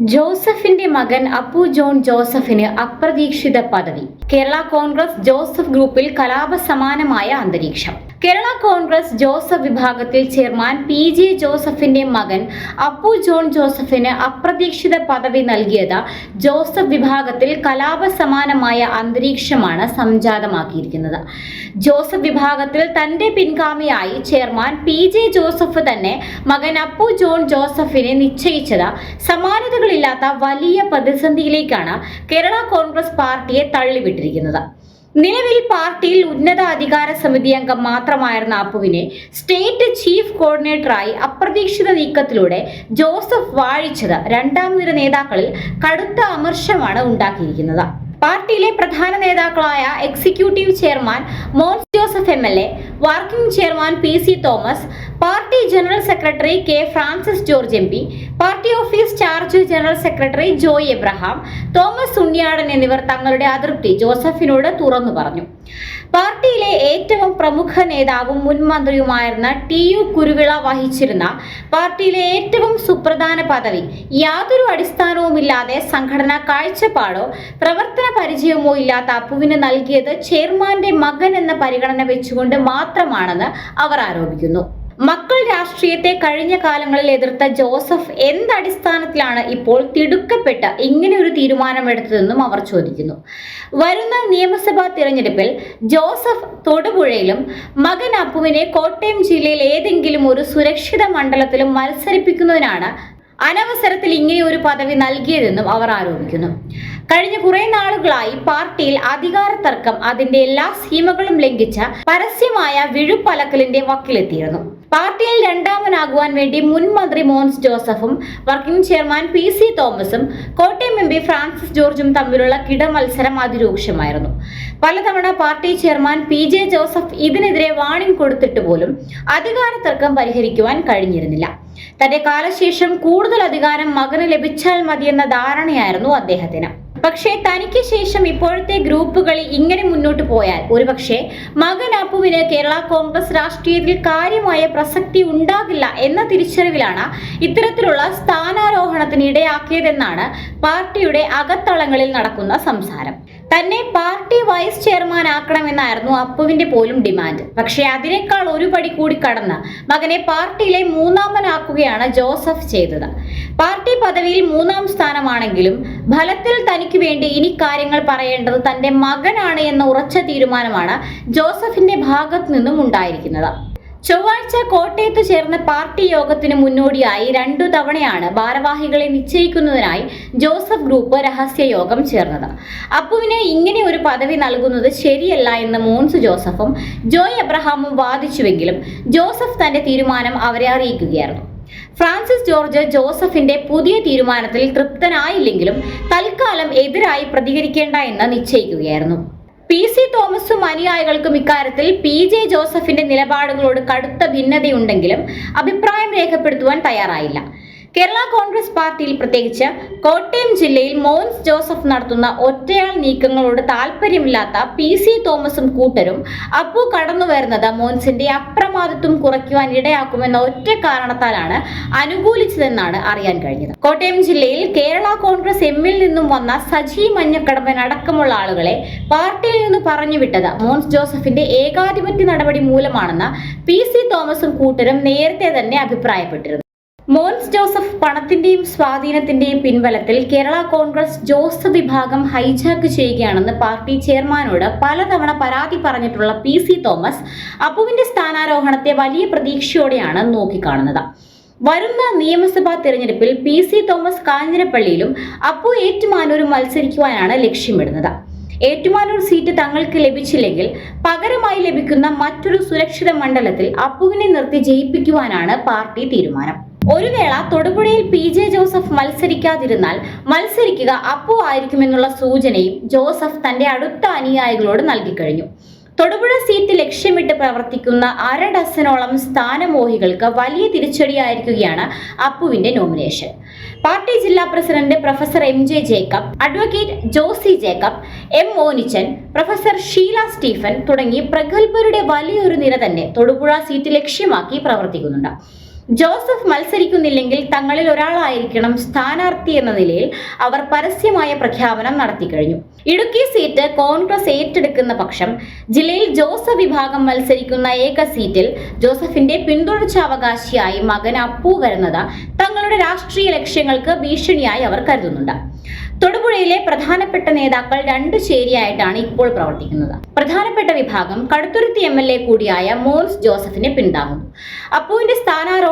ജോസഫിന്റെ മകൻ അപ്പു ജോൺ ജോസഫിന് അപ്രതീക്ഷിത പദവി. കേരള കോൺഗ്രസ് ജോസഫ് ഗ്രൂപ്പിൽ കലാപ സമാനമായ അന്തരീക്ഷം. കേരള കോൺഗ്രസ് ജോസഫ് വിഭാഗത്തിൽ ചെയർമാൻ പി ജെ ജോസഫിന്റെ മകൻ അപ്പു ജോൺ ജോസഫിന് അപ്രതീക്ഷിത പദവി നൽകിയത് ജോസഫ് വിഭാഗത്തിൽ കലാപ സമാനമായ അന്തരീക്ഷമാണ് സംജാതമാക്കിയിരിക്കുന്നത്. ജോസഫ് വിഭാഗത്തിൽ തന്റെ പിൻഗാമിയായി ചെയർമാൻ പി ജെ ജോസഫ് തന്നെ മകൻ അപ്പു ജോൺ ജോസഫിനെ നിശ്ചയിച്ചത് സമാനതകളില്ലാത്ത വലിയ പ്രതിസന്ധിയിലേക്കാണ് കേരള കോൺഗ്രസ് പാർട്ടിയെ തള്ളിവിട്ടിരിക്കുന്നത്. നിലവിൽ പാർട്ടിയിൽ ഉന്നത അധികാര സമിതി അംഗം മാത്രമായിരുന്ന അപ്പുവിനെ സ്റ്റേറ്റ് ചീഫ് കോർഡിനേറ്ററായി അപ്രതീക്ഷിത നീക്കത്തിലൂടെ ജോസഫ് വാഴിച്ചത് രണ്ടാം നിര നേതാക്കളിൽ കടുത്ത അമർഷമാണ് ഉണ്ടാക്കിയിരിക്കുന്നത്. പാർട്ടിയിലെ പ്രധാന നേതാക്കളായ executive chairman Mons Joseph M L A working chairman P C Thomas party general secretary K Francis George M P party office charge general secretary Joy Abraham Thomas Unniyadan എന്നിവർ തങ്ങളുടെ അതൃപ്തി ജോസഫിനോട് തുറന്നു പറഞ്ഞു. പാർട്ടിയിലെ ഏറ്റവും പ്രമുഖ നേതാവും മുൻ മന്ത്രിയുമായിരുന്ന ടി യു കുരുവിള വഹിച്ചിരുന്ന പാർട്ടിയിലെ ഏറ്റവും സുപ്രധാന പദവി യാതൊരു അടിസ്ഥാനവുമില്ലാതെ സംഘടനാ കാഴ്ചപ്പാടോ പ്രവർത്തന പരിചയമോ ഇല്ലാത്ത അപ്പുവിന് നൽകിയത് ചെയർമാന്റെ മകൻ എന്ന പരിഗണന വെച്ചുകൊണ്ട് മാത്രമാണെന്ന് അവർ ആരോപിക്കുന്നു. മക്കൾ രാഷ്ട്രീയത്തെ കഴിഞ്ഞ കാലങ്ങളിൽ എതിർത്ത ജോസഫ് എന്തടിസ്ഥാനത്തിലാണ് ഇപ്പോൾ തിടുക്കപ്പെട്ട ഇങ്ങനെ ഒരു തീരുമാനമെടുത്തതെന്നും അവർ ചോദിക്കുന്നു. വരുന്ന നിയമസഭാ തിരഞ്ഞെടുപ്പിൽ ജോസഫ് തൊടുപുഴയിലും മകൻ അപ്പുവിനെ കോട്ടയം ജില്ലയിൽ ഏതെങ്കിലും ഒരു സുരക്ഷിത മണ്ഡലത്തിലും മത്സരിപ്പിക്കുന്നതിനാണ് അനവസരത്തിൽ ഇങ്ങനെ ഒരു പദവി നൽകിയതെന്നും അവർ ആരോപിക്കുന്നു. കഴിഞ്ഞ കുറെ നാളുകളായി പാർട്ടിയിൽ അധികാര തർക്കം അതിന്റെ എല്ലാ സീമകളും ലംഘിച്ച പരസ്യമായ വിഴുപ്പലക്കലിന്റെ വക്കിലെത്തിയിരുന്നു. പാർട്ടിയിൽ രണ്ടാമനാകുവാൻ വേണ്ടി മുൻ മന്ത്രി മോൻസ് ജോസഫും വർക്കിംഗ് ചെയർമാൻ പി സി തോമസും കോട്ടയം എം പി ഫ്രാൻസിസ് ജോർജും തമ്മിലുള്ള കിടമത്സരം അതിരൂക്ഷമായിരുന്നു. പലതവണ party chairman P J Joseph ഇതിനെതിരെ വാണിംഗ് കൊടുത്തിട്ട് പോലും അധികാര തർക്കം പരിഹരിക്കുവാൻ കഴിഞ്ഞിരുന്നില്ല. തന്റെ കാലശേഷം കൂടുതൽ അധികാരം മകന് ലഭിച്ചാൽ മതിയെന്ന ധാരണയായിരുന്നു അദ്ദേഹത്തിന്. പക്ഷേ തനിക്ക് ശേഷം ഇപ്പോഴത്തെ ഗ്രൂപ്പുകൾ ഇങ്ങനെ മുന്നോട്ട് പോയാൽ ഒരുപക്ഷെ മകൻ അപ്പുവിന് കേരള കോൺഗ്രസ് രാഷ്ട്രീയത്തിൽ കാര്യമായ പ്രസക്തി ഉണ്ടാകില്ല എന്ന തിരിച്ചറിവിലാണ് ഇത്തരത്തിലുള്ള സ്ഥാനാരോഹണത്തിന് ഇടയാക്കിയതെന്നാണ് പാർട്ടിയുടെ അകത്തളങ്ങളിൽ നടക്കുന്ന സംസാരം. തന്നെ പാർട്ടി വൈസ് ചെയർമാൻ ആക്കണമെന്നായിരുന്നു അപ്പുവിന്റെ പോലും ഡിമാൻഡ്. പക്ഷേ അതിനേക്കാൾ ഒരു പടി കൂടി കടന്ന് മകനെ പാർട്ടിയിലെ മൂന്നാമനാക്കുകയാണ് ജോസഫ് ചെയ്തത്. പാർട്ടി പദവിയിൽ മൂന്നാം സ്ഥാനമാണെങ്കിലും ഫലത്തിൽ തനിക്ക് വേണ്ടി ഇനി കാര്യങ്ങൾ പറയേണ്ടത് തന്റെ മകനാണ് എന്ന ഉറച്ച തീരുമാനമാണ് ജോസഫിന്റെ ഭാഗത്തു നിന്നും ഉണ്ടായിരിക്കുന്നത്. ചൊവ്വാഴ്ച കോട്ടയത്ത് ചേർന്ന പാർട്ടി യോഗത്തിന് മുന്നോടിയായി രണ്ടു തവണയാണ് ഭാരവാഹികളെ നിശ്ചയിക്കുന്നതിനായി ജോസഫ് ഗ്രൂപ്പ് രഹസ്യ യോഗം ചേർന്നത്. അപ്പുവിന് ഇങ്ങനെ ഒരു പദവി നൽകുന്നത് ശരിയല്ല എന്ന് മോൻസ് ജോസഫും ജോയ് എബ്രഹാമും വാദിച്ചുവെങ്കിലും ജോസഫ് തന്റെ തീരുമാനം അവരെ അറിയിക്കുകയായിരുന്നു. ഫ്രാൻസിസ് ജോർജ് ജോസഫിന്റെ പുതിയ തീരുമാനത്തിൽ തൃപ്തനായില്ലെങ്കിലും തൽക്കാലം എതിരായി പ്രതികരിക്കേണ്ട എന്ന് നിശ്ചയിക്കുകയായിരുന്നു. പി സി തോമസും അനുയായികൾക്കും ഇക്കാര്യത്തിൽ പി ജെ ജോസഫിന്റെ നിലപാടുകളോട് കടുത്ത ഭിന്നതയുണ്ടെങ്കിലും അഭിപ്രായം രേഖപ്പെടുത്തുവാൻ തയ്യാറായില്ല. കേരള കോൺഗ്രസ് പാർട്ടിയിൽ പ്രത്യേകിച്ച് കോട്ടയം ജില്ലയിൽ മോൻസ് ജോസഫ് നടത്തുന്ന ഒറ്റയാൾ നീക്കങ്ങളോട് താല്പര്യമില്ലാത്ത പി സി തോമസും കൂട്ടരും അപ്പു കടന്നു വരുന്നത് മോൻസിന്റെ അപ്രമാദിത്വം കുറയ്ക്കുവാൻ ഇടയാക്കുമെന്ന ഒറ്റ കാരണത്താലാണ് അനുകൂലിച്ചതെന്നാണ് അറിയാൻ കഴിഞ്ഞത്. കോട്ടയം ജില്ലയിൽ കേരള കോൺഗ്രസ് എമ്മിൽ നിന്നും വന്ന സജി മഞ്ഞക്കടമ്പൻ അടക്കമുള്ള ആളുകളെ പാർട്ടിയിൽ നിന്ന് പറഞ്ഞുവിട്ടത് മോൻസ് ജോസഫിന്റെ ഏകാധിപത്യ നടപടി മൂലമാണെന്ന് പി സി തോമസും കൂട്ടരും നേരത്തെ തന്നെ അഭിപ്രായപ്പെട്ടിരുന്നു. മോൻസ് ജോസഫ് പണത്തിന്റെയും സ്വാധീനത്തിന്റെയും പിൻബലത്തിൽ കേരള കോൺഗ്രസ് ജോസ് വിഭാഗം ഹൈജാക്ക് ചെയ്യുകയാണെന്ന് പാർട്ടി ചെയർമാനോട് പലതവണ പരാതി പറഞ്ഞിട്ടുള്ള പി സി തോമസ് അപ്പുവിന്റെ സ്ഥാനാരോഹണത്തെ വലിയ പ്രതീക്ഷയോടെയാണ് നോക്കിക്കാണുന്നത്. വരുന്ന നിയമസഭാ തിരഞ്ഞെടുപ്പിൽ പി സി തോമസ് കാഞ്ഞിരപ്പള്ളിയിലും അപ്പു ഏറ്റുമാനൂരും മത്സരിക്കുവാനാണ് ലക്ഷ്യമിടുന്നത്. ഏറ്റുമാനൂർ സീറ്റ് തങ്ങൾക്ക് ലഭിച്ചില്ലെങ്കിൽ പകരമായി ലഭിക്കുന്ന മറ്റൊരു സുരക്ഷിത മണ്ഡലത്തിൽ അപ്പുവിനെ നിർത്തി ജയിപ്പിക്കുവാനാണ് പാർട്ടി തീരുമാനം. ഒരു വേള തൊടുപുഴയിൽ പി ജെ ജോസഫ് മത്സരിക്കാതിരുന്നാൽ മത്സരിക്കുക അപ്പോ ആയിരിക്കുമെന്നുള്ള സൂചനയും ജോസഫ് തന്റെ അടുത്ത അനുയായികളോട് നൽകിക്കഴിഞ്ഞു. തൊടുപുഴ സീറ്റ് ലക്ഷ്യമിട്ട് പ്രവർത്തിക്കുന്ന അര ഡസനോളം സ്ഥാനമോഹികൾക്ക് വലിയ തിരിച്ചടിയായിരിക്കുകയാണ് അപ്പുവിന്റെ നോമിനേഷൻ. പാർട്ടി ജില്ലാ president professor M J Jacob advocate Josy Jacob M Monichan professor Sheela Stephen തുടങ്ങി പ്രഗത്ഭരുടെ വലിയൊരു നിര തന്നെ തൊടുപുഴ സീറ്റ് ലക്ഷ്യമാക്കി പ്രവർത്തിക്കുന്നുണ്ട്. ജോസഫ് മത്സരിക്കുന്നില്ലെങ്കിൽ തങ്ങളിൽ ഒരാളായിരിക്കണം സ്ഥാനാർത്ഥി എന്ന നിലയിൽ അവർ പരസ്യമായ പ്രഖ്യാപനം നടത്തി കഴിഞ്ഞു. ഇടുക്കി സീറ്റ് കോൺഗ്രസ് ഏറ്റെടുക്കുന്ന പക്ഷം ജില്ലയിൽ ജോസഫ് വിഭാഗം മത്സരിക്കുന്ന ഏക സീറ്റിൽ ജോസഫിന്റെ പിന്തുടർച്ചാവകാശിയായി മകൻ അപ്പു വരുന്നത് തങ്ങളുടെ രാഷ്ട്രീയ ലക്ഷ്യങ്ങൾക്ക് ഭീഷണിയായി അവർ കരുതുന്നുണ്ട്. തൊടുപുഴയിലെ പ്രധാനപ്പെട്ട നേതാക്കൾ രണ്ടു ചേരിയായിട്ടാണ് ഇപ്പോൾ പ്രവർത്തിക്കുന്നത്. പ്രധാനപ്പെട്ട വിഭാഗം കടുത്തുരുത്തി എം കൂടിയായ മോൻസ് ജോസഫിനെ പിന്താങ്ങുന്നു. അപ്പുവിന്റെ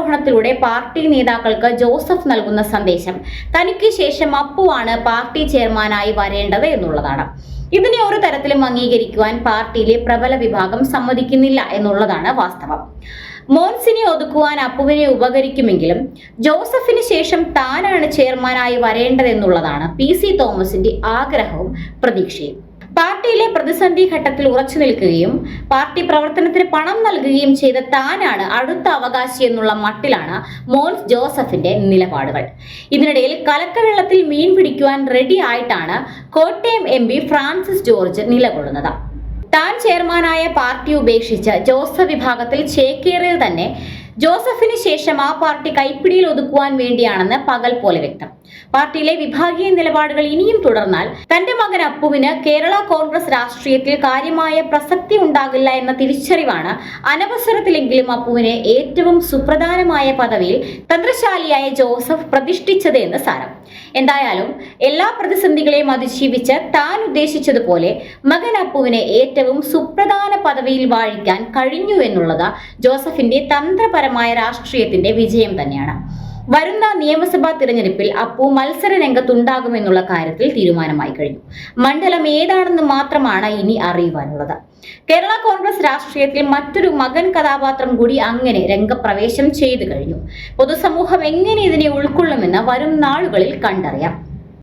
സ്ഥാനാരോഹണത്തിലൂടെ പാർട്ടി നേതാക്കൾക്ക് ജോസഫ് നൽകുന്ന സന്ദേശം. തനിക്ക് ശേഷം അപ്പുവാണ് പാർട്ടി ചെയർമാനായി വരേണ്ടത് എന്നുള്ളതാണ്. ഇതിനെ ഒരു തരത്തിലും അംഗീകരിക്കുവാൻ പാർട്ടിയിലെ പ്രബല വിഭാഗം സമ്മതിക്കുന്നില്ല എന്നുള്ളതാണ് വാസ്തവം. മോൻസിനെ ഒതുക്കുവാൻ അപ്പുവിനെ ഉപകരിക്കുമെങ്കിലും ജോസഫിന് ശേഷം താനാണ് ചെയർമാനായി വരേണ്ടതെന്നുള്ളതാണ് പി സി തോമസിന്റെ ആഗ്രഹവും പ്രതീക്ഷയും. പാർട്ടിയിലെ പ്രതിസന്ധി ഘട്ടത്തിൽ ഉറച്ചു നിൽക്കുകയും പാർട്ടി പ്രവർത്തനത്തിന് പണം നൽകുകയും ചെയ്ത താനാണ് അടുത്ത അവകാശി എന്നുള്ള മട്ടിലാണ് മോൻസ് ജോസഫിന്റെ നിലപാടുകൾ. ഇതിനിടയിൽ കലക്കവെള്ളത്തിൽ മീൻ പിടിക്കുവാൻ റെഡി ആയിട്ടാണ് കോട്ടയം എം ഫ്രാൻസിസ് ജോർജ് നിലകൊള്ളുന്നത്. താൻ ചെയർമാനായ പാർട്ടി ഉപേക്ഷിച്ച് ജോസഫ് വിഭാഗത്തിൽ ചേക്കേറിയത് തന്നെ ജോസഫിന് ശേഷം ആ പാർട്ടി കൈപ്പിടിയിൽ ഒതുക്കുവാൻ വേണ്ടിയാണെന്ന് പകൽ പോലെ വ്യക്തം. പാർട്ടിയിലെ വിഭാഗീയ നിലപാടുകൾ ഇനിയും തുടർന്നാൽ തന്റെ മകൻ അപ്പുവിന് കേരള കോൺഗ്രസ് രാഷ്ട്രീയത്തിൽ കാര്യമായ പ്രസക്തി ഉണ്ടാകില്ല എന്ന തിരിച്ചറിവാണ് അനവസരത്തിലെങ്കിലും അപ്പുവിനെ ഏറ്റവും സുപ്രധാനമായ പദവിയിൽ തന്ത്രശാലിയായ ജോസഫ് പ്രതിഷ്ഠിച്ചത് എന്ന് സാരം. എന്തായാലും എല്ലാ പ്രതിസന്ധികളെയും അതിജീവിച്ച് താൻ ഉദ്ദേശിച്ചതുപോലെ മകൻ അപ്പുവിനെ ഏറ്റവും സുപ്രധാന പദവിയിൽ വാഴിക്കാൻ കഴിഞ്ഞു എന്നുള്ളത് ജോസഫിന്റെ തന്ത്രപരമായ രാഷ്ട്രീയത്തിന്റെ വിജയം തന്നെയാണ്. വരുന്ന നിയമസഭാ തിരഞ്ഞെടുപ്പിൽ അപ്പു മത്സര രംഗത്തുണ്ടാകുമെന്നുള്ള കാര്യത്തിൽ തീരുമാനമായി കഴിഞ്ഞു. മണ്ഡലം ഏതാണെന്ന് മാത്രമാണ് ഇനി അറിയുവാനുള്ളത്. കേരള കോൺഗ്രസ് രാഷ്ട്രീയത്തിൽ മറ്റൊരു മകൻ കഥാപാത്രം കൂടി അങ്ങനെ രംഗപ്രവേശം ചെയ്തു കഴിഞ്ഞു. പൊതുസമൂഹം എങ്ങനെ ഇതിനെ ഉൾക്കൊള്ളുമെന്ന് വരും നാളുകളിൽ കണ്ടറിയാം.